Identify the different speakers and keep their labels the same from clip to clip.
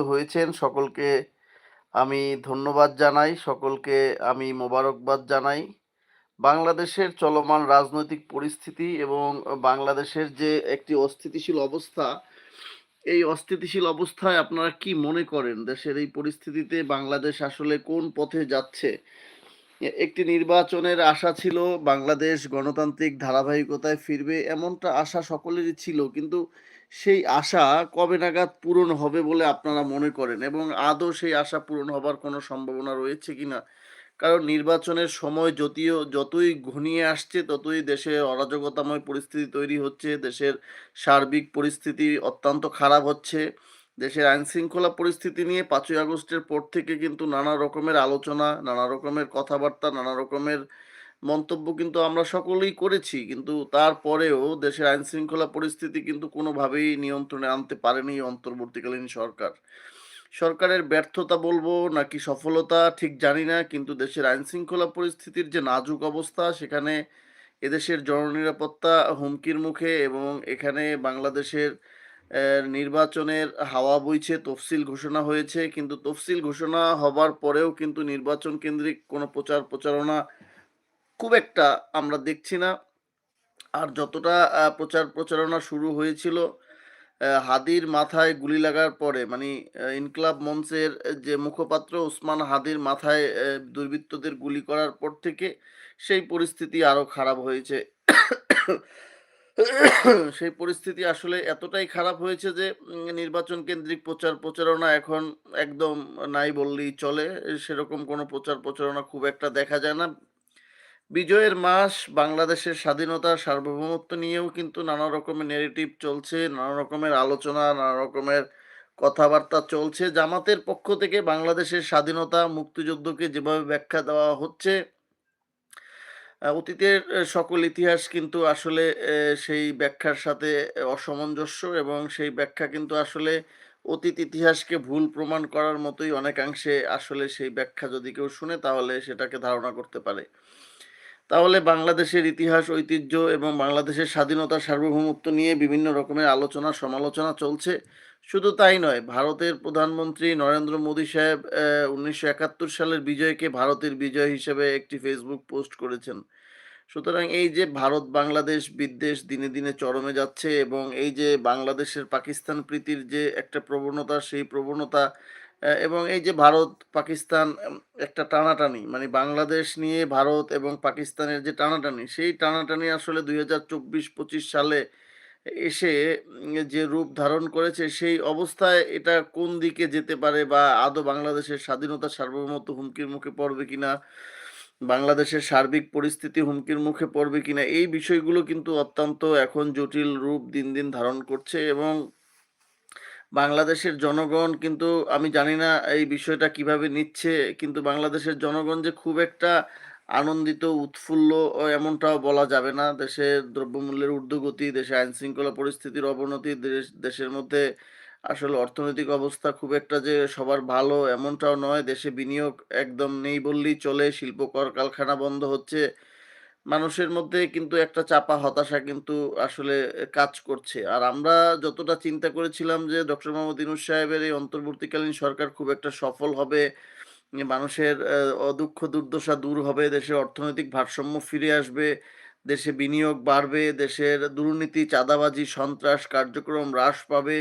Speaker 1: হয়েছেন। সকলকে আমি ধন্যবাদ জানাই। সকলকে আমি মোবারকবাদ জানাই। বাংলাদেশের চলমান রাজনৈতিক পরিস্থিতি এবং বাংলাদেশের যে একটি অস্থিতিশীল অবস্থা, এই অস্থিতিশীল অবস্থায় আপনারা কি মনে করেন? দেশের এই পরিস্থিতিতে বাংলাদেশ আসলে কোন পথে যাচ্ছে? একটি নির্বাচনের আশা ছিল বাংলাদেশ গণতান্ত্রিক ধারাবাহিকতায় ফিরবে, এমনটা আশা সকলেরই ছিল। কিন্তু সেই আশা কবে নাগাদ পূরণ হবে বলে আপনারা মনে করেন? এবং আদৌ সেই আশা পূরণ হবার কোনো সম্ভাবনা রয়েছে কিনা কারণ নির্বাচনের সময় যদিও যতই ঘনিয়ে আসছে, ততই দেশে অরাজকতাময় পরিস্থিতি তৈরি হচ্ছে, দেশের সার্বিক পরিস্থিতি অত্যন্ত খারাপ হচ্ছে, দেশের আইন শৃঙ্খলা পরিস্থিতি নিয়ে পাঁচই আগস্টের পর থেকে কিন্তু নানা রকমের আলোচনা, নানা রকমের কথাবার্তা, নানা রকমের মন্তব্য কিন্তু আমরা সকলেই করেছি, কিন্তু তারপরেও দেশের আইন শৃঙ্খলা পরিস্থিতি কিন্তু কোনোভাবেই নিয়ন্ত্রণে আনতে পারেনি অন্তর্বর্তীকালীন সরকার। সরকারের ব্যর্থতা বলব নাকি সফলতা ঠিক জানি না, কিন্তু দেশের আইন শৃঙ্খলা পরিস্থিতির যে নাজুক অবস্থা, সেখানে এদেশের জননিরাপত্তা হুমকির মুখে এবং এখানে বাংলাদেশের নির্বাচনের হাওয়া বইছে, তফসিল ঘোষণা হয়েছে, কিন্তু তফসিল ঘোষণা হবার পরেও কিন্তু নির্বাচন কেন্দ্রিক কোনো প্রচার প্রচারণা খুব একটা আমরা দেখছি না। আর যতটা প্রচার প্রচারণা শুরু হয়েছিল হাদির মাথায় গুলি লাগার পরে মানে ইনকলাব মঞ্চের যে মুখপাত্র ওসমান হাদির মাথায় দুর্বৃত্তদের গুলি করার পর থেকে সেই পরিস্থিতি আরও খারাপ হয়েছে। সেই পরিস্থিতি আসলে এতটাই খারাপ হয়েছে যে নির্বাচন কেন্দ্রিক প্রচার প্রচারণা এখন একদম নাই বললেই চলে। সেরকম কোনো প্রচার প্রচারণা খুব একটা দেখা যায় না। বিজয়ের মাস, বাংলাদেশের স্বাধীনতা, সার্বভৌমত্ব নিয়েও কিন্তু নানা রকমের নেগেটিভ চলছে, নানা রকমের আলোচনা, নানা রকমের কথাবার্তা চলছে। জামাতের পক্ষ থেকে বাংলাদেশের স্বাধীনতা মুক্তিযুদ্ধকে যেভাবে ব্যাখ্যা দেওয়া হচ্ছে অতীতের সকল ইতিহাস কিন্তু আসলে সেই ব্যাখ্যার সাথে অসামঞ্জস্য এবং সেই ব্যাখ্যা কিন্তু আসলে অতীত ইতিহাসকে ভুল প্রমাণ করার মতোই অনেকাংশে আসলে সেই ব্যাখ্যা যদি কেউ শুনে তাহলে সেটাকে ধারণা করতে পারে। তাহলে বাংলাদেশের ইতিহাস, ঐতিহ্য এবং বাংলাদেশের স্বাধীনতা সার্বভৌমত্ব নিয়ে বিভিন্ন রকমের আলোচনা, সমালোচনা চলছে। শুধু তাই নয়, ভারতের প্রধানমন্ত্রী নরেন্দ্র মোদী সাহেব উনিশশো একাত্তর সালের বিজয়কে ভারতের বিজয় হিসেবে একটি ফেসবুক পোস্ট করেছেন। সুতরাং এই যে ভারত, বাংলাদেশ, বিদ্বেষ দিনে দিনে চরমে যাচ্ছে এবং এই যে বাংলাদেশের পাকিস্তান প্রীতির যে একটা প্রবণতা, সেই প্রবণতা এবং এই যে ভারত, পাকিস্তান একটা টানাটানি মানে বাংলাদেশ নিয়ে ভারত এবং পাকিস্তানের যে টানাটানি, সেই টানাটানি আসলে দুই হাজার চব্বিশ পঁচিশ সালে এসে যে রূপ ধারণ করেছে, সেই অবস্থায় এটা কোন দিকে যেতে পারে বা আদৌ বাংলাদেশের স্বাধীনতা সার্বভৌমত্ব হুমকির মুখে পড়বে কিনা, বাংলাদেশের সার্বিক পরিস্থিতি হুমকির মুখে পড়বে কিনা, এই বিষয়গুলো কিন্তু অত্যন্ত এখন জটিল রূপ দিন দিন ধারণ করছে এবং বাংলাদেশের জনগণ কিন্তু আমি জানি না এই বিষয়টা কীভাবে নিচ্ছে, কিন্তু বাংলাদেশের জনগণ যে খুব একটা আনন্দিত, উৎফুল্ল এমনটাও বলা যাবে না। দেশের দ্রব্যমূল্যের ঊর্ধ্বগতি, দেশে আইন শৃঙ্খলা পরিস্থিতির অবনতি, দেশ, দেশের মধ্যে আসলে অর্থনৈতিক অবস্থা খুব একটা যে সবার ভালো এমনটাও নয়। দেশে বিনিয়োগ একদম নেই বললেই চলে শিল্প কলকারখানা বন্ধ হচ্ছে। মানুষের মধ্যে কিন্তু একটা চাপা হতাশা কিন্তু আসলে কাজ করছে। আর আমরা যতটা চিন্তা করেছিলাম যে ডক্টর মোহাম্মদ ইউনূস সাহেবের এই অন্তর্বর্তীকালীন সরকার খুব একটা সফল হবে মানুষের আহ, অদুঃখ দুর্দশা দূর হবে দেশের অর্থনৈতিক ভারসাম্য ফিরে আসবে দেশে বিনিয়োগ বাড়বে দেশের দুর্নীতি চাঁদাবাজি সন্ত্রাস কার্যক্রম হ্রাস পাবে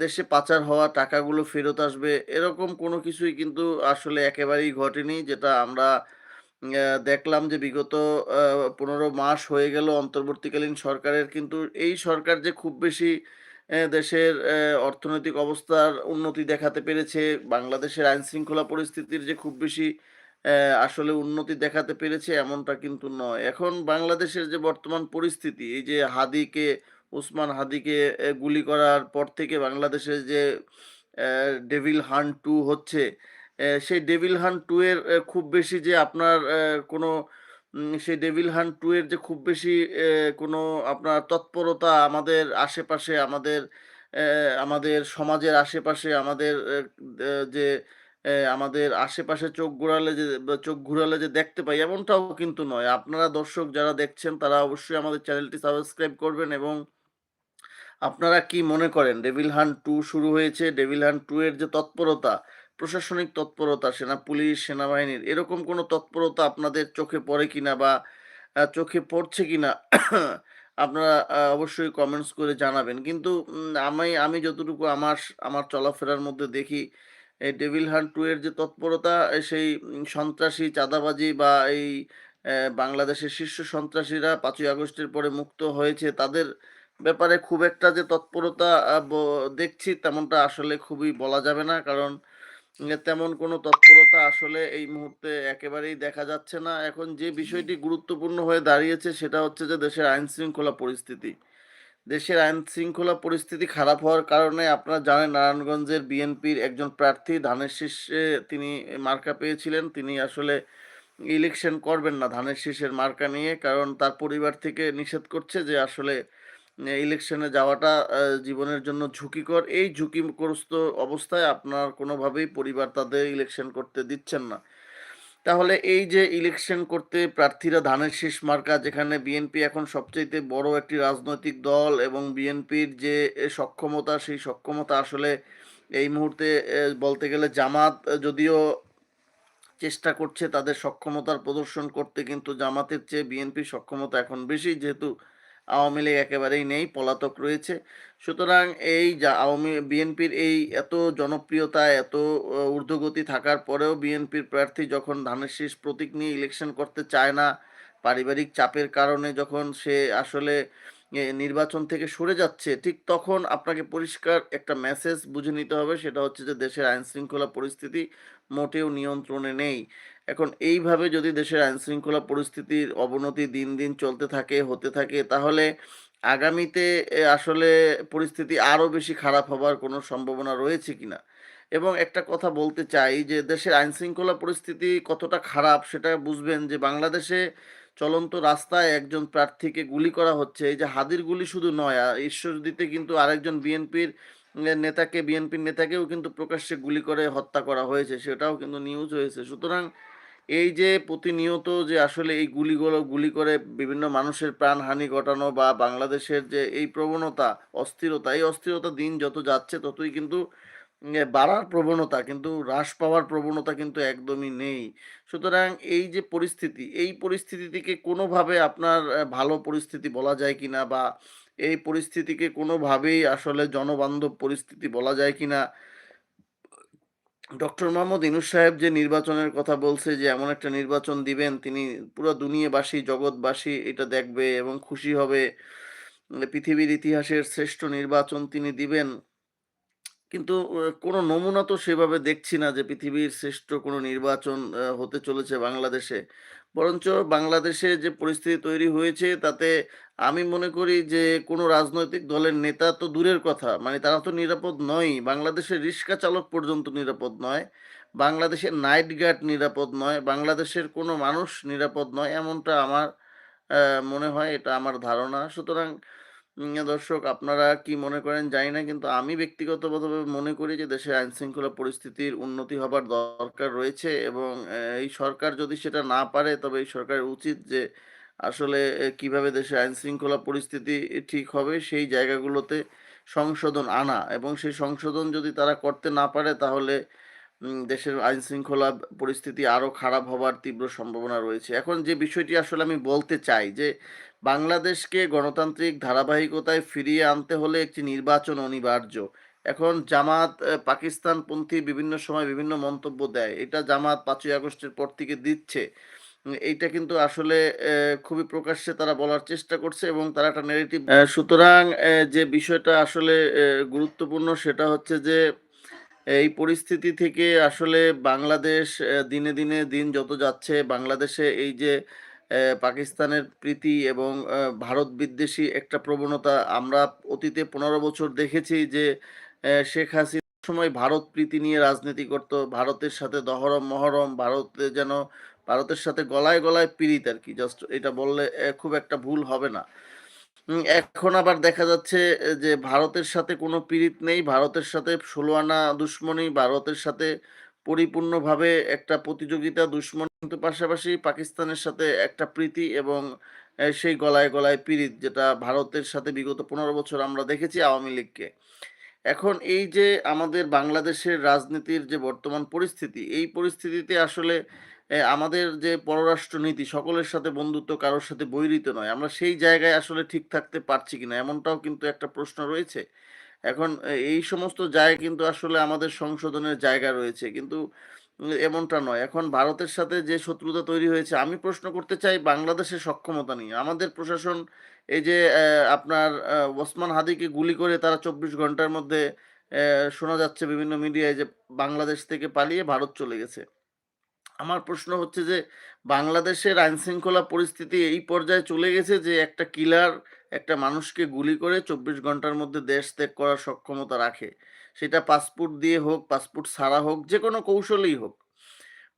Speaker 1: দেশে পাচার হওয়া টাকাগুলো ফেরত আসবে এরকম কোনো কিছুই কিন্তু আসলে একেবারেই ঘটেনি যেটা আমরা দেখলাম যে বিগত পনেরো মাস হয়ে গেল অন্তর্বর্তীকালীন সরকারের, কিন্তু এই সরকার যে খুব বেশি দেশের অর্থনৈতিক অবস্থার উন্নতি দেখাতে পেরেছে, বাংলাদেশের আইন শৃঙ্খলা পরিস্থিতির যে খুব বেশি আসলে উন্নতি দেখাতে পেরেছে এমনটা কিন্তু নয়। এখন বাংলাদেশের যে বর্তমান পরিস্থিতি, এই যে হাদিকে, ওসমান হাদিকে গুলি করার পর থেকে বাংলাদেশের যে ডেভিল হান্ট টু হচ্ছে সেই ডেভিল হান্ট টু এর খুব বেশি যে আপনার কোনো সেই ডেভিল হান্ট টু এর যে খুব বেশি কোনো আপনার তৎপরতা আমাদের আশেপাশে, আমাদের আমাদের সমাজের আশেপাশে, আমাদের যে আমাদের আশেপাশে চোখ ঘোরালে যে চোখ ঘুরালে যে দেখতে পাই, এমনটাও কিন্তু নয়। আপনারা দর্শক যারা দেখছেন, তারা অবশ্যই আমাদের চ্যানেলটি সাবস্ক্রাইব করবেন এবং আপনারা কি মনে করেন? ডেভিল হান্ট টু শুরু হয়েছে ডেভিল হান্ট টু এর যে তৎপরতা প্রশাসনিক তৎপরতা, সেনা, পুলিশ, সেনাবাহিনীর, এরকম কোনো তৎপরতা আপনাদের চোখে পড়ে কিনা বা চোখে পড়ছে কিনা? আপনারা অবশ্যই কমেন্টস করে জানাবেন। কিন্তু আমি আমি যতটুকু আমার আমার চলাফেরার মধ্যে দেখি, এই ডেভিল হান্ট টু এর যে তৎপরতা সেই সন্ত্রাসী, চাঁদাবাজি বা এই বাংলাদেশের শীর্ষ সন্ত্রাসীরা পাঁচই আগস্টের পরে মুক্ত হয়েছে, তাদের ব্যাপারে খুব একটা যে তৎপরতা দেখছি তেমনটা আসলে খুবই বলা যাবে না। কারণ তেমন কোনো তৎপরতা আসলে এই মুহূর্তে একেবারেই দেখা যাচ্ছে না। এখন যে বিষয়টি গুরুত্বপূর্ণ হয়ে দাঁড়িয়েছে সেটা হচ্ছে যে দেশের আইন শৃঙ্খলা পরিস্থিতি। দেশের আইন শৃঙ্খলা পরিস্থিতি খারাপ হওয়ার কারণে আপনারা জানেন নারায়ণগঞ্জের বিএনপির একজন প্রার্থী ধানের শীর্ষে তিনি মার্কা পেয়েছিলেন। তিনি আসলে ইলেকশন করবেন না ধানের শীষের মার্কা নিয়ে কারণ তার পরিবার থেকে নিষেধ করছে যে আসলে ইলেকশনে যাওয়াটা জীবনের জন্য ঝুঁকিকর। এই ঝুঁকিগ্রস্ত অবস্থায় আপনার কোনোভাবেই পরিবার তাদের ইলেকশন করতে দিচ্ছেন না। তাহলে এই যে ইলেকশন করতে প্রার্থীরা ধানের শীষ মার্কা, যেখানে বিএনপি এখন সবচাইতে বড় একটি রাজনৈতিক দল এবং বিএনপির যে সক্ষমতা, সেই সক্ষমতা আসলে এই মুহূর্তে বলতে গেলে জামাত যদিও চেষ্টা করছে তাদের সক্ষমতার প্রদর্শন করতে, কিন্তু জামাতের চেয়ে বিএনপির সক্ষমতা এখন বেশি, যেহেতু আওয়ামী লীগ একেবারেই নেই, পলাতক রয়েছে। সুতরাং এই যা আওয়ামী, বিএনপির এই এত জনপ্রিয়তা, এত ঊর্ধ্বগতি থাকার পরেও বিএনপির প্রার্থী যখন ধানের শীষ প্রতীক নিয়ে ইলেকশন করতে চায় না, পারিবারিক চাপের কারণে যখন সে আসলে নির্বাচন থেকে সরে যাচ্ছে, ঠিক তখন আপনাকে পরিষ্কার একটা মেসেজ বুঝে নিতে হবে, সেটা হচ্ছে যে দেশের আইন শৃঙ্খলা পরিস্থিতি মোটেও নিয়ন্ত্রণে নেই। এখন এইভাবে যদি দেশের আইন শৃঙ্খলা পরিস্থিতির অবনতি দিন দিন চলতে থাকে, হতে থাকে, তাহলে আগামীতে আসলে পরিস্থিতি আরও বেশি খারাপ হবার কোনো সম্ভাবনা রয়েছে কিনা? এবং একটা কথা বলতে চাই যে, দেশের আইন শৃঙ্খলা পরিস্থিতি কতটা খারাপ সেটা বুঝবেন যে, বাংলাদেশে চলন্ত রাস্তায় একজন প্রার্থীকে গুলি করা হচ্ছে। এই যে হাদির গুলি শুধু নয় ঈশ্বরদীতে কিন্তু আরেকজন বিএনপির নেতাকে, বিএনপির নেতাকেও কিন্তু প্রকাশ্যে গুলি করে হত্যা করা হয়েছে, সেটাও কিন্তু নিউজ হয়েছে। সুতরাং এই যে প্রতিনিয়ত যে আসলে এই গুলিগুলো, গুলি করে বিভিন্ন মানুষের প্রাণহানি ঘটানো বা বাংলাদেশের যে এই প্রবণতা, অস্থিরতা, এই অস্থিরতা দিন যত যাচ্ছে ততই কিন্তু বাড়ার প্রবণতা, কিন্তু হ্রাস পাওয়ার প্রবণতা কিন্তু একদমই নেই। সুতরাং এই যে পরিস্থিতি, এই পরিস্থিতি থেকে কোনোভাবে আপনার ভালো পরিস্থিতি বলা যায় কিনা বা এই পরিস্থিতিকে কোনোভাবেই আসলে জনবান্ধব পরিস্থিতি বলা যায় কিনা? ডক্টর মোহাম্মদ ইনুস সাহেব যে নির্বাচনের কথা বলছে, যে এমন একটা নির্বাচন দিবেন, তিনি পুরো দুনিয়াবাসী, জগৎবাসী এটা দেখবে এবং খুশি হবে। পৃথিবীর ইতিহাসের শ্রেষ্ঠ নির্বাচন তিনি দিবেন। কিন্তু কোনো নমুনা তো সেভাবে দেখছি না যে পৃথিবীর শ্রেষ্ঠ কোনো নির্বাচন হতে চলেছে বাংলাদেশে। বরঞ্চ বাংলাদেশে যে পরিস্থিতি তৈরি হয়েছে, তাতে আমি মনে করি যে কোনো রাজনৈতিক দলের নেতা তো দূরের কথা। মানে তারা তো নিরাপদ নয় বাংলাদেশের রিক্সা চালক পর্যন্ত নিরাপদ নয়। বাংলাদেশের নাইট গার্ড নিরাপদ নয়। বাংলাদেশের কোনো মানুষ নিরাপদ নয়, এমনটা আমার মনে হয়, এটা আমার ধারণা। সুতরাং দর্শক, আপনারা কি মনে করেন? জানি না, কিন্তু আমি ব্যক্তিগতভাবে মনে করি যে দেশের আইন শৃঙ্খলা পরিস্থিতির উন্নতি হবার দরকার রয়েছে এবং এই সরকার যদি সেটা না পারে, তবে এই সরকারের উচিত যে আসলে কীভাবে দেশের আইন শৃঙ্খলা পরিস্থিতি ঠিক হবে, সেই জায়গাগুলোতে সংশোধন আনা এবং সেই সংশোধন যদি তারা করতে না পারে, তাহলে দেশের আইন শৃঙ্খলা পরিস্থিতি আরও খারাপ হবার তীব্র সম্ভাবনা রয়েছে। এখন যে বিষয়টি আসলে আমি বলতে চাই যে বাংলাদেশকে গণতান্ত্রিক ধারাবাহিকতায় ফিরিয়ে আনতে হলে একটি নির্বাচন অনিবার্য। এখন জামাত পাকিস্তানপন্থী বিভিন্ন সময় বিভিন্ন মন্তব্য দেয়। এটা জামাত পাঁচই আগস্টের পর থেকে দিচ্ছে। এইটা কিন্তু আসলে খুবই প্রকাশ্যে তারা বলার চেষ্টা করছে এবং তারা একটা নেগেটিভ সুতরাং যে বিষয়টা আসলে গুরুত্বপূর্ণ সেটা হচ্ছে যে এই পরিস্থিতি থেকে আসলে বাংলাদেশ দিনে দিনে দিন যত যাচ্ছে বাংলাদেশে এই যে পাকিস্তানের প্রীতি এবং ভারত বিদ্বেষী একটা প্রবণতা আমরা অতীতে পনেরো বছর দেখেছি যে শেখ হাসিনার সময় ভারত প্রীতি নিয়ে রাজনীতি করত, ভারতের সাথে দহরম, মহরম, ভারতে যেন, ভারতের সাথে গলায় গলায় পীড়িত আর কি জাস্ট এটা বললে খুব একটা ভুল হবে না। এখন আবার দেখা যাচ্ছে যে ভারতের সাথে কোনো পীড়িত নেই, ভারতের সাথে ষোলো আনা দুশ্মনী ভারতের সাথে পরিপূর্ণভাবে একটা প্রতিযোগিতা দুশ্মন কিন্তু পাশাপাশি পাকিস্তানের সাথে একটা প্রীতি এবং সেই গলায়, গলায় পীড়িত যেটা ভারতের সাথে বিগত ১৫ বছর আমরা দেখেছি আওয়ামী লীগকে। এখন এই যে আমাদের বাংলাদেশের রাজনীতির যে বর্তমান পরিস্থিতি, এই পরিস্থিতিতে আসলে আমাদের যে পররাষ্ট্রনীতি সকলের সাথে বন্ধুত্ব, কারোর সাথে বৈরিতা নয়। আমরা সেই জায়গায় আসলে ঠিক থাকতে পারছি কিনা এমনটাও কিন্তু একটা প্রশ্ন রয়েছে। এখন এই সমস্ত জায়গায় কিন্তু আসলে আমাদের সংশোধনের জায়গা রয়েছে। কিন্তু এমনটা নয়। এখন ভারতের সাথে যে শত্রুতা তৈরি হয়েছে, আমি প্রশ্ন করতে চাই বাংলাদেশের সক্ষমতা নিয়ে। আমাদের প্রশাসন এই যে আপনার ওসমান হাদিকে গুলি করে তারা ২৪ ঘণ্টার মধ্যে শোনা যাচ্ছে বিভিন্ন মিডিয়ায় যে বাংলাদেশ থেকে পালিয়ে ভারত চলে গেছে। আমার প্রশ্ন হচ্ছে যে বাংলাদেশের আইনশৃঙ্খলা পরিস্থিতি এই পর্যায়ে চলে গেছে যে একটা কিলার একটা মানুষকে গুলি করে ২৪ ঘণ্টার মধ্যে দেশ ত্যাগ করার সক্ষমতা রাখে। সেটা পাসপোর্ট দিয়ে হোক, পাসপোর্ট ছাড়া হোক, যে কোনো কৌশলেই হোক।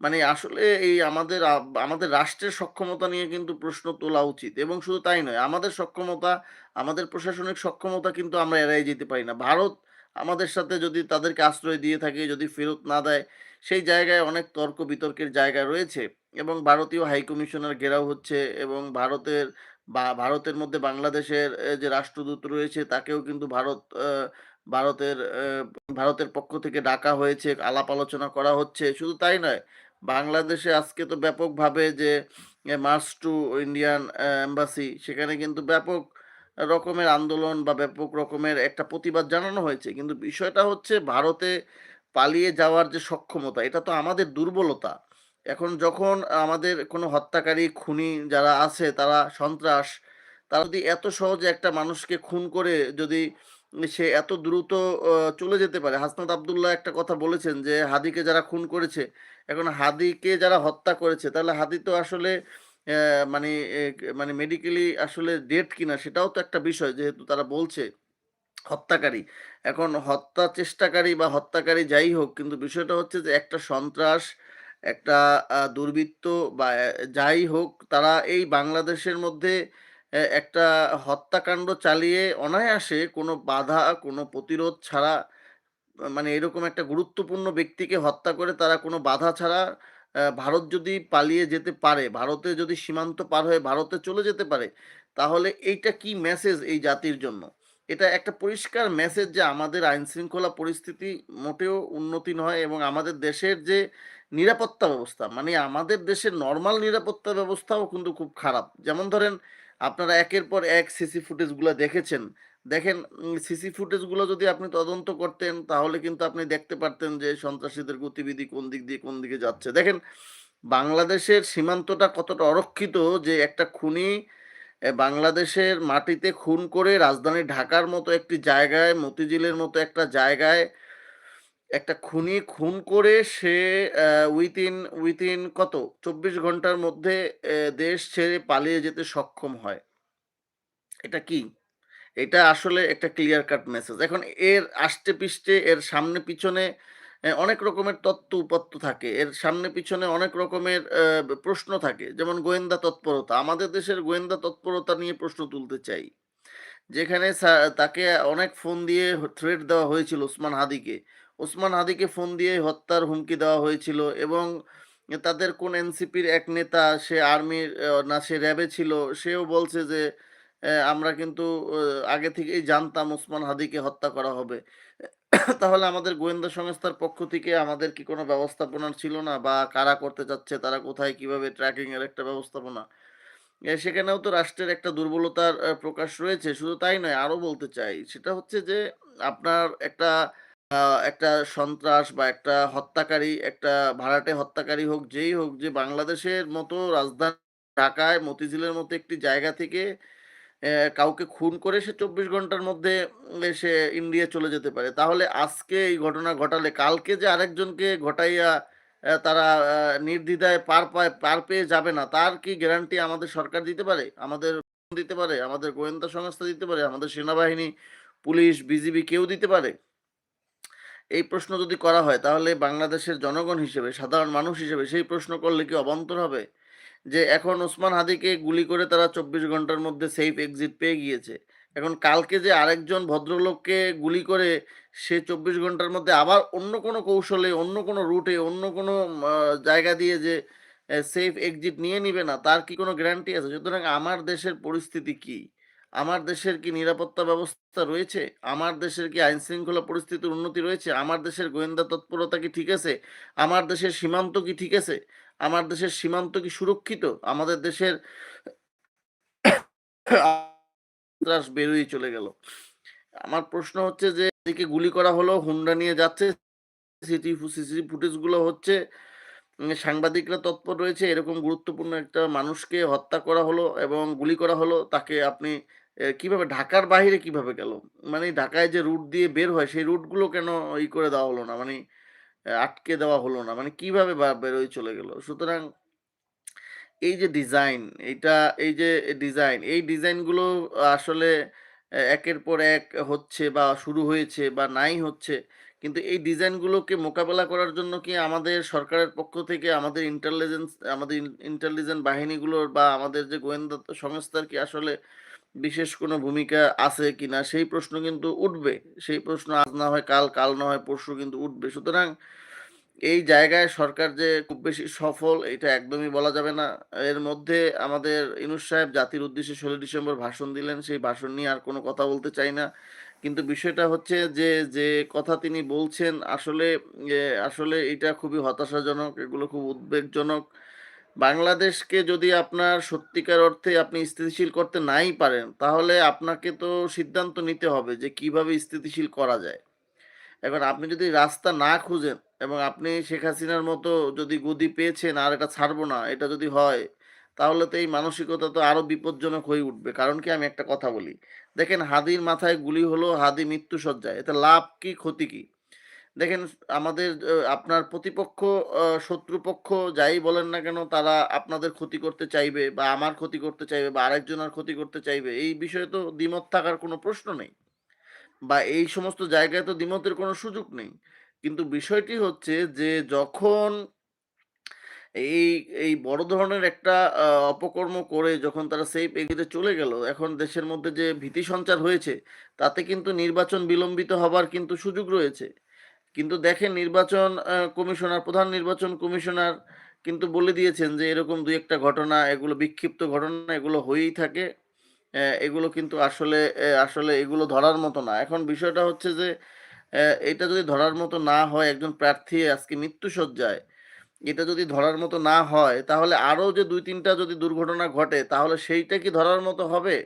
Speaker 1: মানে আসলে এই আমাদের আমাদের রাষ্ট্রের সক্ষমতা নিয়ে কিন্তু প্রশ্ন তোলা উচিত এবং শুধু তাই নয়, আমাদের সক্ষমতা, আমাদের প্রশাসনিক সক্ষমতা কিন্তু আমরা এড়ায়ে যেতে পারি না। ভারত আমাদের সাথে যদি তাদেরকে আশ্রয় দিয়ে থাকে, যদি ফেরত না দেয়, সেই জায়গায় অনেক তর্ক-বিতর্কের জায়গা রয়েছে এবং ভারতীয় হাইকমিশনার ঘেরাও হচ্ছে এবং ভারতের বা ভারতের মধ্যে বাংলাদেশের যে রাষ্ট্রদূত রয়েছে তাকেও কিন্তু ভারত ভারতের ভারতের পক্ষ থেকে ডাকা হয়েছে, আলাপ আলোচনা করা হচ্ছে। শুধু তাই নয়, বাংলাদেশে আজকে তো ব্যাপকভাবে যে মার্চ টু ইন্ডিয়ান এম্বাসি সেখানে কিন্তু ব্যাপক রকমের আন্দোলন বা ব্যাপক রকমের একটা প্রতিবাদ জানানো হয়েছে। কিন্তু বিষয়টা হচ্ছে ভারতে পালিয়ে যাওয়ার যে সক্ষমতা এটা তো আমাদের দুর্বলতা। এখন যখন আমাদের কোনো হত্যাকারী, খুনি যারা আছে তারা সন্ত্রাস, তারা যদি এত সহজে একটা মানুষকে খুন করে যদি সে এত দ্রুত চলে যেতে পারে। হাসনাত আব্দুল্লাহ একটা কথা বলেছেন যে, "হাদিকে যারা খুন করেছে, এখন হাদিকে যারা হত্যা করেছে, তাহলে হাদি তো আসলে মানে মানে মেডিকেলি আসলে ডেড কিনা সেটাও তো একটা বিষয়।" যেহেতু তারা বলছে হত্যাকারী। এখন হত্যা চেষ্টাকারী বা হত্যাকারী যাই হোক, কিন্তু বিষয়টা হচ্ছে যে একটা সন্ত্রাস, একটা দুর্বৃত্ত বা যাই হোক, তারা এই বাংলাদেশের মধ্যে একটা হত্যাকাণ্ড চালিয়ে অনায়াসে কোনো বাধা, কোনো প্রতিরোধ ছাড়া মানে এরকম একটা গুরুত্বপূর্ণ ব্যক্তিকে হত্যা করে তারা কোনো বাধা ছাড়া ভারত যদি পালিয়ে যেতে পারে, ভারতে যদি সীমান্ত পার হয়ে ভারতে চলে যেতে পারে, তাহলে এইটা কি মেসেজ এই জাতির জন্য? এটা একটা পরিষ্কার মেসেজ যে আমাদের আইন শৃঙ্খলা পরিস্থিতি মোটেও উন্নতি নয় এবং আমাদের দেশের যে নিরাপত্তা ব্যবস্থা, মানে আমাদের দেশের নর্মাল নিরাপত্তা ব্যবস্থাও কিন্তু খুব খারাপ। যেমন ধরেন আপনারা একের পর এক সিসি ফুটেজগুলা দেখেছেন। দেখেন সিসি ফুটেজগুলো যদি আপনি তদন্ত করতেন তাহলে কিন্তু আপনি দেখতে পারতেন যে সন্ত্রাসীদের গতিবিধি কোন দিক দিয়ে কোন দিকে যাচ্ছে। দেখেন বাংলাদেশের সীমান্তটা কতটা অরক্ষিত যে একটা খুনি বাংলাদেশের মাটিতে খুন করে রাজধানী ঢাকার মতো একটি জায়গায়, মতিঝিলের মতো একটা জায়গায় একটা খুনি খুন করে সে উইথিন উইথিন কত ২৪ ঘণ্টার মধ্যে দেশ ছেড়ে পালিয়ে যেতে সক্ষম হয়। এটা কি? এটা আসলে একটা ক্লিয়ার কাট মেসেজ। এখন এর আষ্টে-পৃষ্ঠে এর সামনে পিছনে অনেক রকমের তত্ত্ব উপাত্ত থাকে। এর সামনে পিছনে অনেক রকমের প্রশ্ন থাকে। যেমন গোয়েন্দা তৎপরতা। আমাদের দেশের গোয়েন্দা তৎপরতা নিয়ে প্রশ্ন তুলতে চাই। যেখানে তাকে অনেক ফোন দিয়ে থ্রেট দেওয়া হয়েছিল ওসমান হাদিকে। ওসমান হাদিকে ফোন দিয়ে হত্যার হুমকি দেওয়া হয়েছিল এবং তাদের কোন এনসিপির এক নেতা সে আর্মির না সে র‍্যাবে ছিল। সেও বলছে যে, "অ্যা আমরা কিন্তু আগে থেকেই জানতাম ওসমান হাদিকে হত্যা করা হবে।" তাহলে আমাদের গোয়েন্দা সংস্থার পক্ষ থেকে আমাদের কি কোনো ব্যবস্থাপনা ছিল না? বা কারা করতে চাচ্ছে, তারা কোথায় কীভাবে ট্র্যাকিং এর একটা ব্যবস্থাপনা? সেখানেও তো রাষ্ট্রের একটা দুর্বলতার প্রকাশ রয়েছে। শুধু তাই নয়, আরও বলতে চাই। সেটা হচ্ছে যে আপনার একটা একটা সন্ত্রাস বা একটা হত্যাকারী, একটা ভাড়াটে হত্যাকারী হোক, যেই হোক যে বাংলাদেশের মতো রাজধানী ঢাকায় মতিঝিলের মতো একটি জায়গা থেকে কাউকে খুন করে সে ২৪ ঘণ্টার মধ্যে সে ইন্ডিয়া চলে যেতে পারে। তাহলে আজকে এই ঘটনা ঘটালে কালকে যে আরেকজনকে ঘটাইয়া তারা নির্দ্বিধায় পার পায় পার পেয়ে যাবে না, তার কি গ্যারান্টি আমাদের সরকার দিতে পারে? আমাদের দিতে পারে? আমাদের গোয়েন্দা সংস্থা দিতে পারে? আমাদের সেনাবাহিনী, পুলিশ, বিজিবি কেউ দিতে পারে? এই প্রশ্ন যদি করা হয় তাহলে বাংলাদেশের জনগণ হিসেবে, সাধারণ মানুষ হিসেবে সেই প্রশ্ন করলে কি অবান্তর হবে? যে এখন ওসমান হাদিকে গুলি করে তারা ২৪ ঘণ্টার মধ্যে সেফ এক্সিট পেয়ে গিয়েছে। এখন কালকে যে আরেকজন ভদ্রলোককে গুলি করে সে ২৪ ঘণ্টার মধ্যে আবার অন্য কোনো কৌশলে, অন্য কোনো রুটে, অন্য কোনো জায়গা দিয়ে যে সেফ এক্সিট নিয়ে নিবে না, তার কি কোনো গ্যারান্টি আছে? সুতরাং আমার দেশের পরিস্থিতি কি? আমার দেশের কি নিরাপত্তা ব্যবস্থা রয়েছে? আমার দেশের কি আইনশৃঙ্খলা পরিস্থিতির উন্নতি রয়েছে? আমার দেশের গোয়েন্দা তৎপরতা কি ঠিক আছে? আমার দেশের সীমান্ত কি ঠিক আছে? আমার দেশের সীমান্ত কি সুরক্ষিত? আমাদের দেশের বেরিয়ে চলে গেল। আমার প্রশ্ন হচ্ছে যে এদিকে গুলি করা হলো, হুন্ডা নিয়ে যাচ্ছে, সিটি সিসি ফুটেজগুলো হচ্ছে, সাংবাদিকরা তৎপর রয়েছে। এরকম গুরুত্বপূর্ণ একটা মানুষকে হত্যা করা হলো এবং গুলি করা হলো। তাকে আপনি কীভাবে ঢাকার বাহিরে কীভাবে গেল? মানে ঢাকায় যে রুট দিয়ে বের হয় সেই রুটগুলো কেন ই করে দেওয়া হলো না? মানে আটকে দেওয়া হলো না? মানে কীভাবে বেরোয় চলে গেল? সুতরাং এই যে ডিজাইন, এটা এই যে ডিজাইন, এই ডিজাইনগুলো আসলে একের পর এক হচ্ছে বা শুরু হয়েছে বা নাই হচ্ছে। কিন্তু এই ডিজাইনগুলোকে মোকাবেলা করার জন্য কি আমাদের সরকারের পক্ষ থেকে আমাদের ইন্টেলিজেন্স আমাদের ইন ইন্টেলিজেন্ট বাহিনীগুলোর বা আমাদের যে গোয়েন্দা সংস্থার কি আসলে বিশেষ কোনো ভূমিকা আছে কিনা? সেই প্রশ্ন কিন্তু উঠবে। সেই প্রশ্ন আজ না হয় কাল, কাল না হয় পরশু কিন্তু উঠবে। সুতরাং এই জায়গায় সরকার যে খুব বেশি সফল এটা একদমই বলা যাবে না। এর মধ্যে আমাদের ইনুস সাহেব জাতির উদ্দেশ্যে ১৬ ডিসেম্বর ভাষণ দিলেন। সেই ভাষণ নিয়ে আর কোনো কথা বলতে চাই না। কিন্তু বিষয়টা হচ্ছে যে, যে কথা তিনি বলছেন আসলে আসলে এটা খুবই হতাশাজনক। এগুলো খুব উদ্বেগজনক। বাংলাদেশকে যদি আপনার সত্যিকার অর্থে আপনি স্থিতিশীল করতে নাই পারেন, তাহলে আপনাকে তো সিদ্ধান্ত নিতে হবে যে কীভাবে স্থিতিশীল করা যায়। এখন আপনি যদি রাস্তা না খুঁজেন এবং আপনি শেখ হাসিনার মতো যদি গদি পেয়েছেন আর এটা ছাড়বো না, এটা যদি হয়, তাহলে তো এই মানসিকতা তো আরও বিপজ্জনক হয়ে উঠবে। কারণ কি? আমি একটা কথা বলি। দেখেন হাদির মাথায় গুলি হলো, হাদি মৃত্যুশয্যায়। এতে লাভ কি? ক্ষতি কি? দেখেন আমাদের আপনার প্রতিপক্ষ শত্রুপক্ষ যাই বলেন না কেন তারা আপনাদের ক্ষতি করতে চাইবে বা আমার ক্ষতি করতে চাইবে বা আরেকজনের ক্ষতি করতে চাইবে। এই বিষয়ে তো দ্বিমত থাকার কোনো প্রশ্ন নেই। বা এই সমস্ত জায়গায় তো দ্বিমতের কোনো সুযোগ নেই। কিন্তু বিষয়টি হচ্ছে যে যখন এই, এই বড় ধরনের একটা অপকর্ম করে যখন তারা সেফ এক্সিট এ চলে গেল, এখন দেশের মধ্যে যে ভীতি সঞ্চার হয়েছে, তাতে কিন্তু নির্বাচন বিলম্বিত হবার কিন্তু সুযোগ রয়েছে। কিন্তু দেখেন নির্বাচন কমিশনার, প্রধান নির্বাচন কমিশনার কিন্তু বলে দিয়েছেন যে এরকম ২-১ ঘটনা, এগুলো বিক্ষিপ্ত ঘটনা, এগুলো হয়েই থাকে। এগুলো কিন্তু আসলে আসলে এগুলো ধরার মতো না। এখন বিষয়টা হচ্ছে যে এটা যদি ধরার মতো না হয়, একজন প্রার্থী আজকে মৃত্যুশয্যায়, এটা যদি ধরার মতো না হয়, তাহলে আরও যে ২-৩ টা যদি দুর্ঘটনা ঘটে, তাহলে সেইটা কি ধরার মতো হবে?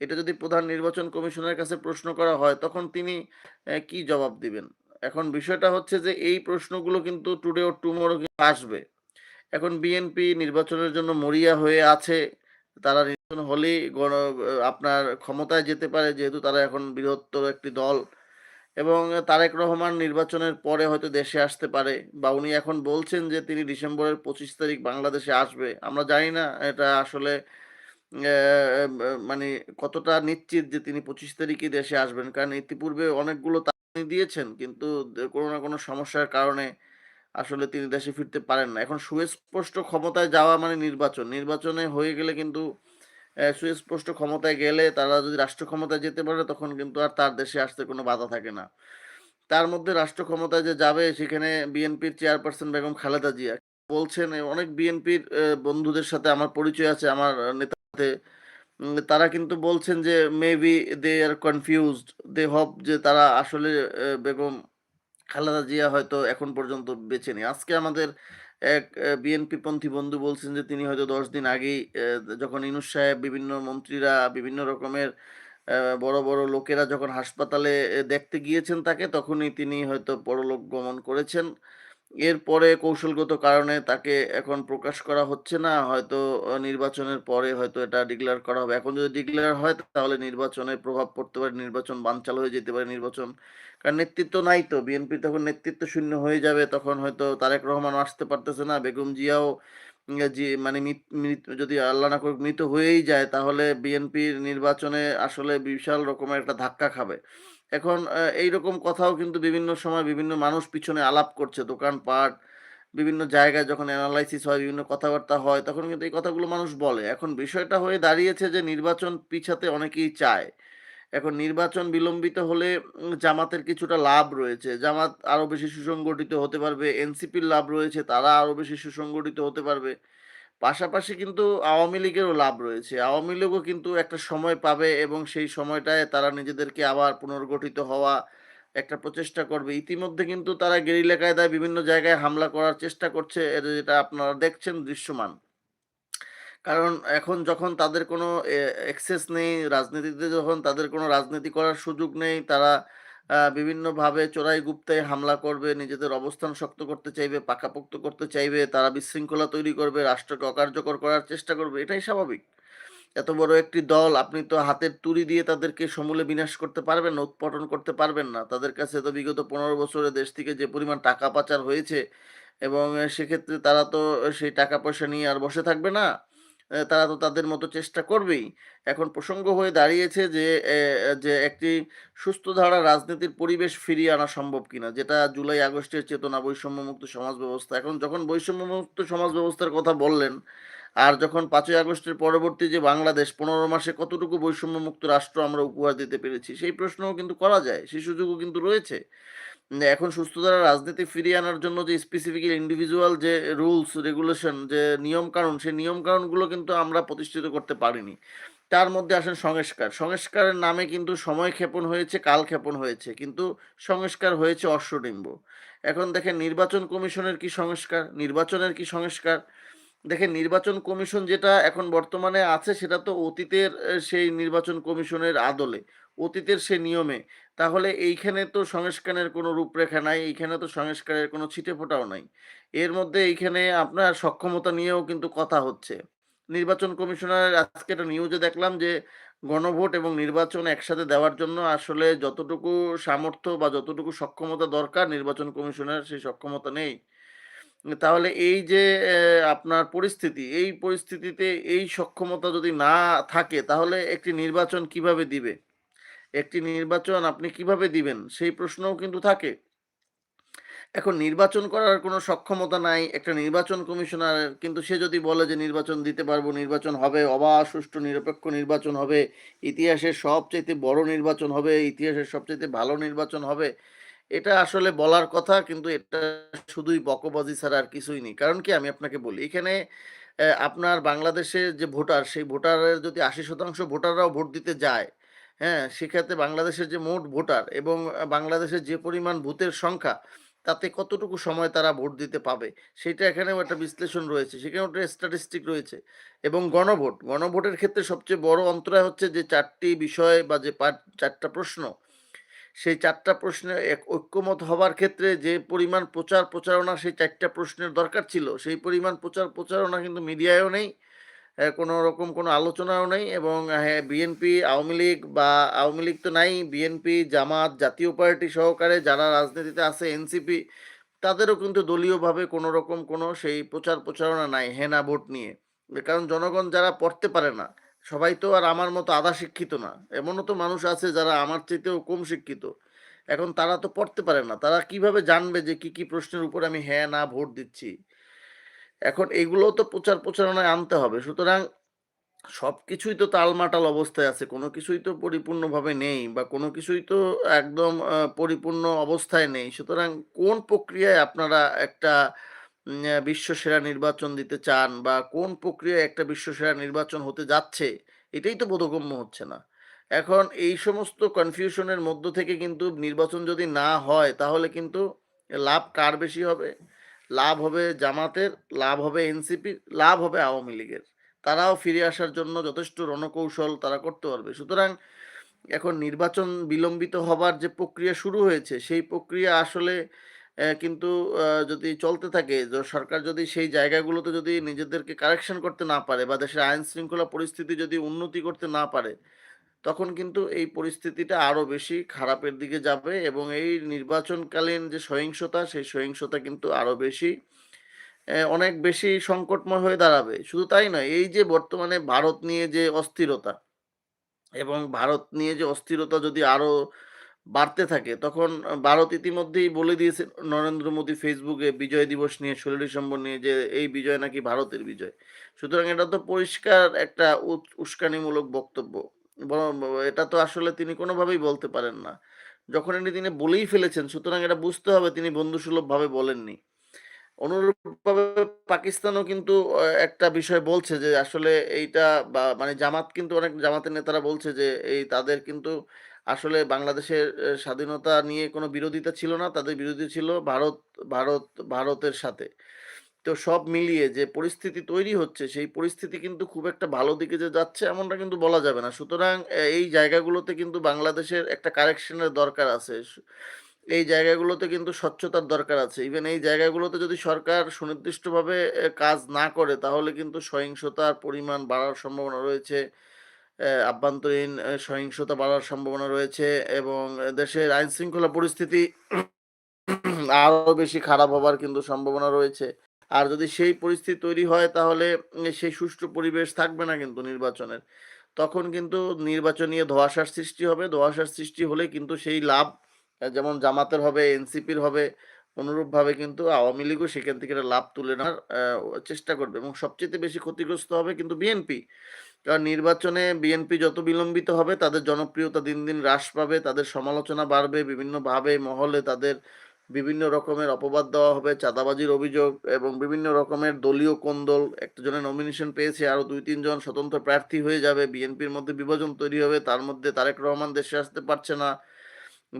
Speaker 1: এটা যদি প্রধান নির্বাচন কমিশনের কাছে প্রশ্ন করা হয়, তখন তিনি কি জবাব দিবেন? এখন বিষয়টা হচ্ছে যে, এই প্রশ্নগুলো কিন্তু টুডে অর টুমরো কিন্তু আসবে। এখন বিএনপি নির্বাচনের জন্য মরিয়া হয়ে আছে। তারা নির্বাচন হলেই গণ, আপনার ক্ষমতায় যেতে পারে, যেহেতু তারা এখন বৃহত্তর একটি দল এবং তারেক রহমান নির্বাচনের পরে হয়তো দেশে আসতে পারে বা উনি এখন বলছেন যে, তিনি ডিসেম্বরের ২৫ তারিখ বাংলাদেশে আসবে। আমরা জানি না এটা আসলে মানে কতটা নিশ্চিত যে, তিনি ২৫ তারিখই দেশে আসবেন। কারণ ইতিপূর্বে অনেকগুলো তারিখ দিয়েছেন, কিন্তু কোনো না কোনো সমস্যার কারণে আসলে তিনি দেশে ফিরতে পারেন না। এখন সুস্পষ্ট ক্ষমতায় যাওয়া মানে নির্বাচন। নির্বাচনে হয়ে গেলে কিন্তু সুস্পষ্ট ক্ষমতায় গেলে তারা যদি রাষ্ট্র ক্ষমতায় যেতে পারে, তখন কিন্তু আর তার দেশে আসতে কোনো বাধা থাকে না। তার মধ্যে রাষ্ট্র ক্ষমতায় যে যাবে, সেখানে বিএনপির চেয়ারপারসন বেগম খালেদা জিয়া বলছেন অনেক বিএনপির বন্ধুদের সাথে আমার পরিচয় আছে, আমার। উম তারা কিন্তু বলছেন যে maybe they are confused. They hope যে তারা আসলে বেগম খালেদা জিয়া হয়তো এখন পর্যন্ত বেছে নেই। আজকে আমাদের এক বিএনপি পন্থী বন্ধু বলছেন যে তিনি হয়তো ১০ দিন আগেই যখন ইউনূস সাহেব, বিভিন্ন মন্ত্রীরা, বিভিন্ন রকমের বড়, বড় লোকেরা যখন হাসপাতালে দেখতে গিয়েছেন তাকে, তখনই তিনি হয়তো পরলোক গমন করেছেন। এরপরে কৌশলগত কারণে তাকে এখন প্রকাশ করা হচ্ছে না। হয়তো নির্বাচনের পরে হয়তো এটা ডিক্লেয়ার করা হবে। এখন যদি ডিক্লেয়ার হয় তাহলে নির্বাচনে প্রভাব পড়তে পারে, নির্বাচন বানচাল হয়ে যেতে পারে নির্বাচন। কারণ নেতৃত্ব নাই তো। বিএনপি তখন নেতৃত্ব শূন্য হয়ে যাবে। তখন হয়তো তারেক রহমানও আসতে পারতেছে না। বেগম জিয়াও জি মানে যদি আল্লাহ না করুক মৃত হয়েই যায় তাহলে বিএনপির নির্বাচনে আসলে বিশাল রকমের একটা ধাক্কা খাবে। এখন অ্যা এইরকম কথাও কিন্তু বিভিন্ন সময় বিভিন্ন মানুষ পিছনে আলাপ করছে। দোকানপাট, বিভিন্ন জায়গায় যখন অ্যানালাইসিস হয়, বিভিন্ন কথাবার্তা হয়, তখন কিন্তু এই কথাগুলো মানুষ বলে। এখন বিষয়টা হয়ে দাঁড়িয়েছে যে নির্বাচন পিছাতে অনেকেই চায়। এখন নির্বাচন বিলম্বিত হলে জামাতের কিছুটা লাভ রয়েছে। জামাত আরও বেশি সুসংগঠিত হতে পারবে। এনসিপির লাভ রয়েছে, তারা আরও বেশি সুসংগঠিত হতে পারবে। পাশাপাশি কিন্তু আওয়ামী লীগেরও লাভ রয়েছে। আওয়ামী লীগও কিন্তু একটা সময় পাবে এবং সেই সময়টায় তারা নিজেদেরকে আবার পুনর্গঠিত হওয়া একটা প্রচেষ্টা করবে। ইতিমধ্যে কিন্তু তারা গেরিলা কায়দায় বিভিন্ন জায়গায় হামলা করার চেষ্টা করছে। এটা যেটা আপনারা দেখছেন দৃশ্যমান। কারণ এখন যখন তাদের কোনো অ্যাক্সেস নেই, রাজনীতিতে যখন তাদের কোনো রাজনীতি করার সুযোগ নেই, তারা বিভিন্নভাবে চোরাই গুপ্তায় হামলা করবে, নিজেদের অবস্থান শক্ত করতে চাইবে, পাকাপোক্ত করতে চাইবে, তারা বিশৃঙ্খলা তৈরি করবে, রাষ্ট্রকে অকার্যকর করার চেষ্টা করবে। এটাই স্বাভাবিক। এত বড় একটি দল আপনি তো হাতের তুড়ি দিয়ে তাদেরকে সমূলে বিনাশ করতে পারবেন না, উৎপাটন করতে পারবেন না। তাদের কাছে তো বিগত ১৫ বছরে দেশ থেকে যে পরিমাণ টাকা পাচার হয়েছে এবং সেক্ষেত্রে তারা তো সেই টাকা পয়সা নিয়ে আর বসে থাকবে না। তারা তো তাদের মতো চেষ্টা করবেই। এখন প্রসঙ্গ হয়ে দাঁড়িয়েছে যে যে একটি সুস্থ ধারা রাজনীতির পরিবেশ ফিরিয়ে আনা সম্ভব কিনা? যেটা জুলাই আগস্টের চেতনা বৈষম্যমুক্ত সমাজ ব্যবস্থা। এখন যখন বৈষম্যমুক্ত সমাজ ব্যবস্থার কথা বললেন, আর যখন পাঁচই আগস্টের পরবর্তী যে বাংলাদেশ ১৫ মাসে কতটুকু বৈষম্যমুক্ত রাষ্ট্র আমরা উপহার দিতে পেরেছি? সেই প্রশ্নও কিন্তু করা যায়। সেই সুযোগও কিন্তু রয়েছে। এখন সুস্থ ধারা রাজনীতি ফিরিয়ে আনার জন্য যে স্পেসিফিক্যালি ইন্ডিভিজুয়াল যে রুলস, রেগুলেশন যে নিয়ম-কানুন, সেই নিয়ম-কানুনগুলো কিন্তু আমরা প্রতিষ্ঠিত করতে পারিনি। তার মধ্যে আসেন সংস্কার। সংস্কারের নামে কিন্তু সময় ক্ষেপণ হয়েছে, কাল ক্ষেপণ হয়েছে। কিন্তু সংস্কার হয়েছে অশ্বডিম্ব। এখন দেখেন নির্বাচন কমিশনের কি সংস্কার? নির্বাচনের কি সংস্কার? দেখেন নির্বাচন কমিশন যেটা এখন বর্তমানে আছে সেটা তো অতীতের সেই নির্বাচন কমিশনের আদলে, অতীতের সে নিয়মে। তাহলে এইখানে তো সংস্কারের কোনো রূপরেখা নাই, এইখানে তো সংস্কারের কোনো ছিটেফোঁটাও নাই। এর মধ্যে এইখানে আপনার সক্ষমতা নিয়েও কিন্তু কথা হচ্ছে। নির্বাচন কমিশনার আজকে একটা নিউজে দেখলাম যে গণভোট এবং নির্বাচন একসাথে দেওয়ার জন্য আসলে যতটুকু সামর্থ্য বা যতটুকু সক্ষমতা দরকার নির্বাচন কমিশনের সেই সক্ষমতা নেই। তাহলে এই যে আপনার পরিস্থিতি, এই পরিস্থিতিতে এই সক্ষমতা যদি না থাকে তাহলে একটি নির্বাচন কীভাবে দিবে? একটি নির্বাচন আপনি কীভাবে দিবেন? সেই প্রশ্নও কিন্তু থাকে। এখন নির্বাচন করার কোনো সক্ষমতা নাই একটা নির্বাচন কমিশনারের কিন্তু সে যদি বলে যে নির্বাচন দিতে পারব, নির্বাচন হবে, অবাধ, সুষ্ঠু, নিরপেক্ষ নির্বাচন হবে, ইতিহাসের সবচাইতে বড় নির্বাচন হবে, ইতিহাসের সবচাইতে ভালো নির্বাচন হবে। এটা আসলে বলার কথা কিন্তু এটা শুধুই বকবাজি ছাড়া আর কিছুই নেই। কারণ কি আমি আপনাকে বলি, এখানে আপনার বাংলাদেশের যে ভোটার, সেই ভোটারের যদি ৮০% ভোটাররাও ভোট দিতে যায়, হ্যাঁ? সেক্ষেত্রে বাংলাদেশের যে মোট ভোটার এবং বাংলাদেশের যে পরিমাণ ভূতের সংখ্যা, তাতে কতটুকু সময় তারা ভোট দিতে পাবে? সেটা এখানেও একটা বিশ্লেষণ রয়েছে। সেখানেও একটা স্ট্যাটিস্টিক রয়েছে এবং গণভোট, গণভোটের ক্ষেত্রে সবচেয়ে বড় অন্তরায় হচ্ছে যে চারটি বিষয় বা যে পাঁচ ৪ টা প্রশ্ন, সেই ৪ টা প্রশ্নে এক ঐক্যমত হবার ক্ষেত্রে যে পরিমাণ প্রচার প্রচারণা সেই চারটা প্রশ্নের দরকার ছিল, সেই পরিমাণ প্রচার প্রচারণা কিন্তু মিডিয়ায়ও নেই। কোনো রকম কোনো আলোচনাও নেই এবং হ্যাঁ, বিএনপি, আওয়ামী লীগ বা আওয়ামী লীগ তো নাই, বিএনপি, জামাত, জাতীয় পার্টি সহকারে যারা রাজনীতিতে আছে, এনসিপি তাদেরও কিন্তু দলীয়ভাবে কোনো রকম কোনো সেই প্রচার প্রচারণা নাই হেনা ভোট নিয়ে। কারণ জনগণ যারা পড়তে পারে না, সবাই তো আর আমার মতো আধা শিক্ষিত না। এমনও তো মানুষ আছে যারা আমার চাইতেও কম শিক্ষিত। এখন তারা তো পড়তে পারে না। তারা কীভাবে জানবে যে কি, কি প্রশ্নের উপর আমি হ্যাঁ, না ভোট দিচ্ছি? এখন এগুলোও তো প্রচার প্রচারণায় আনতে হবে। সুতরাং সব কিছুই তো টালমাটাল অবস্থায় আছে। কোনো কিছুই তো পরিপূর্ণভাবে নেই বা কোনো কিছুই তো একদম পরিপূর্ণ অবস্থায় নেই। সুতরাং কোন প্রক্রিয়ায় আপনারা একটা বিশ্বসেরা নির্বাচন দিতে চান বা কোন প্রক্রিয়ায় একটা বিশ্বসেরা নির্বাচন হতে যাচ্ছে, এটাই তো বোধগম্য হচ্ছে না। এখন এই সমস্ত কনফিউশনের মধ্য থেকে কিন্তু নির্বাচন যদি না হয় তাহলে কিন্তু লাভ কার বেশি হবে? লাভ হবে জামাতের, লাভ হবে এনসিপির, লাভ হবে আওয়ামী লীগের। তারাও ফিরে আসার জন্য যথেষ্ট রণকৌশল তারা করতে পারবে। সুতরাং এখন নির্বাচন বিলম্বিত হবার যে প্রক্রিয়া শুরু হয়েছে, সেই প্রক্রিয়া আসলে কিন্তু যদি চলতে থাকে, সরকার যদি সেই জায়গাগুলোতে যদি নিজেদেরকে কারেকশন করতে না পারে বা দেশের আইন শৃঙ্খলা পরিস্থিতি যদি উন্নতি করতে না পারে, তখন কিন্তু এই পরিস্থিতিটা আরও বেশি খারাপের দিকে যাবে এবং এই নির্বাচনকালীন যে সহিংসতা, সেই সহিংসতা কিন্তু আরও বেশি অনেক বেশি সংকটময় হয়ে দাঁড়াবে। শুধু তাই নয়, এই যে বর্তমানে ভারত নিয়ে যে অস্থিরতা এবং ভারত নিয়ে যে অস্থিরতা যদি আরও বাড়তে থাকে, তখন ভারত ইতিমধ্যেই বলে দিয়েছে নরেন্দ্র মোদী ফেসবুকে বিজয় দিবস নিয়ে ১৬ ডিসেম্বর নিয়ে যে এই বিজয় নাকি ভারতের বিজয়। সুতরাং এটা তো পরিষ্কার একটা উস্কানিমূলক বক্তব্য। এটা তো আসলে তিনি কোনোভাবেই বলতে পারেন না। যখন এটি তিনি বলেই ফেলেছেন, সুতরাং এটা বুঝতে হবে তিনি বন্ধুসুলভভাবে বলেননি। অনুরূপভাবে পাকিস্তানও কিন্তু একটা বিষয় বলছে যে আসলে এইটা বা মানে জামাত কিন্তু অনেক জামাতের নেতারা বলছে যে এই তাদের কিন্তু আসলে বাংলাদেশের স্বাধীনতা নিয়ে কোনো বিরোধিতা ছিল না। তাদের বিরোধী ছিল ভারত ভারত, ভারতের সাথে। তো সব মিলিয়ে যে পরিস্থিতি তৈরি হচ্ছে, সেই পরিস্থিতি কিন্তু খুব একটা ভালো দিকে যে যাচ্ছে এমনটা কিন্তু বলা যাবে না। সুতরাং এই জায়গাগুলোতে কিন্তু বাংলাদেশের একটা কারেকশন এর দরকার আছে। এই জায়গাগুলোতে কিন্তু স্বচ্ছতার দরকার আছে। ইভেন এই জায়গাগুলোতে যদি সরকার সুনির্দিষ্টভাবে কাজ না করে, তাহলে কিন্তু সহিংসতার পরিমাণ বাড়ার সম্ভাবনা রয়েছে। আভ্যন্তরীণ সহিংসতা বাড়ার সম্ভাবনা রয়েছে এবং দেশের আইনশৃঙ্খলা পরিস্থিতি আরও বেশি খারাপ হবার কিন্তু সম্ভাবনা রয়েছে। আর যদি সেই পরিস্থিতি তৈরি হয় তাহলে সেই সুষ্ঠু পরিবেশ থাকবে না কিন্তু নির্বাচনের। তখন কিন্তু নির্বাচন নিয়ে ধোঁয়াশার সৃষ্টি হবে। ধোঁয়াশার সৃষ্টি হলে কিন্তু সেই লাভ যেমন জামাতের হবে, এনসিপির হবে, অনুরূপভাবে কিন্তু আওয়ামী লীগও সেখান থেকে লাভ তুলে নেওয়ার চেষ্টা করবে এবং সবচেয়ে বেশি ক্ষতিগ্রস্ত হবে কিন্তু বিএনপি। কারণ নির্বাচনে বিএনপি যত বিলম্বিত হবে তাদের জনপ্রিয়তা দিন, দিন হ্রাস পাবে, তাদের সমালোচনা বাড়বে, বিভিন্নভাবে মহলে তাদের বিভিন্ন রকমের অপবাদ দেওয়া হবে, চাঁদাবাজির অভিযোগ এবং বিভিন্ন রকমের দলীয় কোন্দল। একটা জনের নমিনেশন পেয়েছে, আরও দুই তিনজন স্বতন্ত্র প্রার্থী হয়ে যাবে। বিএনপির মধ্যে বিভাজন তৈরি হবে। তার মধ্যে তারেক রহমান দেশে আসতে পারছে না।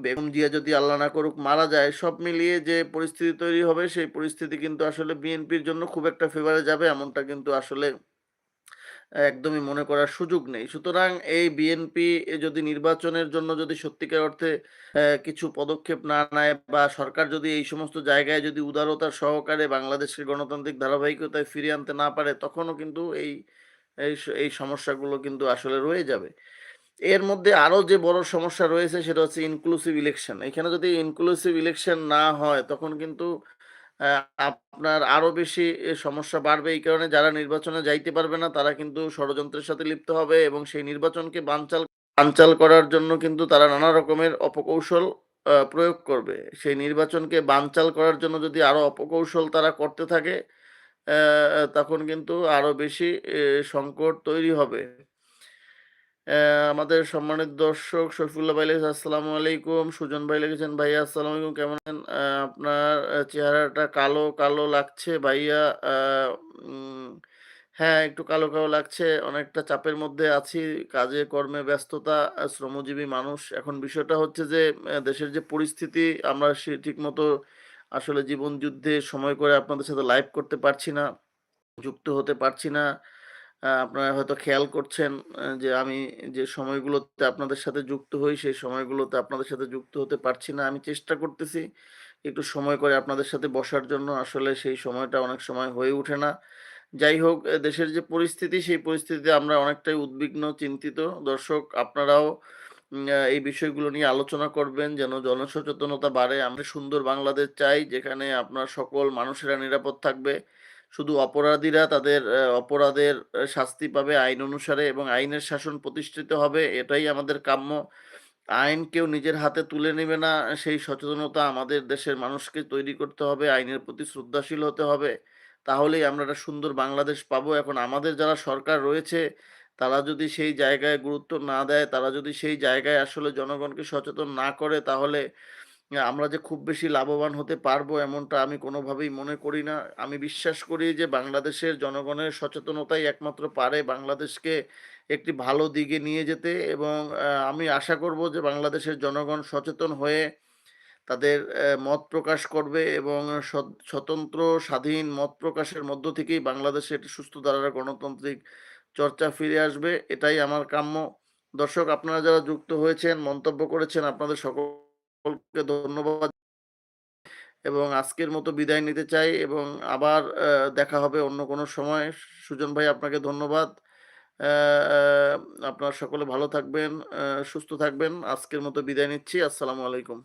Speaker 1: বেগম জিয়া যদি আল্লাহ না করুক মারা যায়, সব মিলিয়ে যে পরিস্থিতি তৈরি হবে সেই পরিস্থিতি কিন্তু আসলে বিএনপির জন্য খুব একটা ফেভারে যাবে এমনটা কিন্তু আসলে একদমই মনে করার সুযোগ নেই। সুতরাং এই বিএনপি যদি নির্বাচনের জন্য যদি সত্যিকার অর্থে কিছু পদক্ষেপ না নেয় বা সরকার যদি এই সমস্ত জায়গায় যদি উদারতার সহকারে বাংলাদেশের গণতান্ত্রিক ধারাবাহিকতায় ফিরিয়ে আনতে না পারে, তখনও কিন্তু এই এই সমস্যাগুলো কিন্তু আসলে রয়ে যাবে। এর মধ্যে আরও যে বড় সমস্যা রয়েছে সেটা হচ্ছে ইনক্লুসিভ ইলেকশন। এখানে যদি ইনক্লুসিভ ইলেকশন না হয়, তখন কিন্তু আপনার আরও বেশি সমস্যা বাড়বে। এই কারণে যারা নির্বাচনে যাইতে পারবে না, তারা কিন্তু ষড়যন্ত্রের সাথে লিপ্ত হবে এবং সেই নির্বাচনকে বানচাল বানচাল করার জন্য কিন্তু তারা নানা রকমের অপকৌশল প্রয়োগ করবে। সেই নির্বাচনকে বানচাল করার জন্য যদি আরও অপকৌশল তারা করতে থাকে তখন কিন্তু আরও বেশি সংকট তৈরি হবে। আমাদের সম্মানিত দর্শক শফিউল্লাহ ভাই লিখেছে, "আসসালামু আলাইকুম।" সুজন ভাই লিখেছেন, "ভাইয়া আসসালামু আলাইকুম কেমন আছেন? আপনার চেহারাটা কালো, কালো লাগছে ভাইয়া হ্যাঁ, একটু কালো, কালো লাগছে। অনেকটা চাপের মধ্যে আছি। কাজে কর্মে ব্যস্ততা, শ্রমজীবী মানুষ। এখন বিষয়টা হচ্ছে যে দেশের যে পরিস্থিতি আমরা সে ঠিকমতো আসলে জীবন যুদ্ধে সময় করে আপনাদের সাথে লাইভ করতে পারছি না, যুক্ত হতে পারছি না। আপনারা হয়তো খেয়াল করছেন যে আমি যে সময়গুলোতে আপনাদের সাথে যুক্ত হই সেই সময়গুলোতে আপনাদের সাথে যুক্ত হতে পারছি না। আমি চেষ্টা করতেছি একটু সময় করে আপনাদের সাথে বসার জন্য। আসলে সেই সময়টা অনেক সময় হয়ে ওঠে না। যাই হোক দেশের যে পরিস্থিতি সেই পরিস্থিতিতে আমরা অনেকটাই উদ্বিগ্ন, চিন্তিত। দর্শক আপনারাও এই বিষয়গুলো নিয়ে আলোচনা করবেন যেন জনসচেতনতা বাড়ে। আমরা সুন্দর বাংলাদেশ চাই যেখানে আপনার সকল মানুষেরা নিরাপদ থাকবে। শুধু অপরাধীরা তাদের অপরাধের শাস্তি পাবে আইন অনুসারে এবং আইনের শাসন প্রতিষ্ঠিত হবে এটাই আমাদের কাম্য। আইন কেউ নিজের হাতে তুলে নেবে না সেই সচেতনতা আমাদের দেশের মানুষকে তৈরি করতে হবে। আইনের প্রতি শ্রদ্ধাশীল হতে হবে। তাহলেই আমরা একটা সুন্দর বাংলাদেশ পাবো। এখন আমাদের যারা সরকার রয়েছে তারা যদি সেই জায়গায় গুরুত্ব না দেয়, তারা যদি সেই জায়গায় আসলে জনগণকে সচেতন না করে তাহলে আমরা যে খুব বেশি লাভবান হতে পারব এমনটা আমি কোনোভাবেই মনে করি না। আমি বিশ্বাস করি যে বাংলাদেশের জনগণের সচেতনতাই একমাত্র পারে বাংলাদেশকে একটি ভালো দিকে নিয়ে যেতে এবং আমি আশা করব যে বাংলাদেশের জনগণ সচেতন হয়ে তাদের মত প্রকাশ করবে এবং স্বতন্ত্র স্বাধীন মত প্রকাশের মধ্য থেকেই বাংলাদেশে একটি সুস্থ ধারার গণতান্ত্রিক চর্চা ফিরে আসবে। এটাই আমার কাম্য। দর্শক আপনারা যারা যুক্ত হয়েছেন, মন্তব্য করেছেন আপনাদের সকলকে ধন্যবাদ। এবং আজকের মতো বিদায় নিতে চাই এবং আবার দেখা হবে অন্য কোনো সময়। সুজন ভাই আপনাকে ধন্যবাদ। আপনারা সকলে ভালো থাকবেন, সুস্থ থাকবেন। আজকের মতো বিদায় নিচ্ছি। আসসালামু আলাইকুম।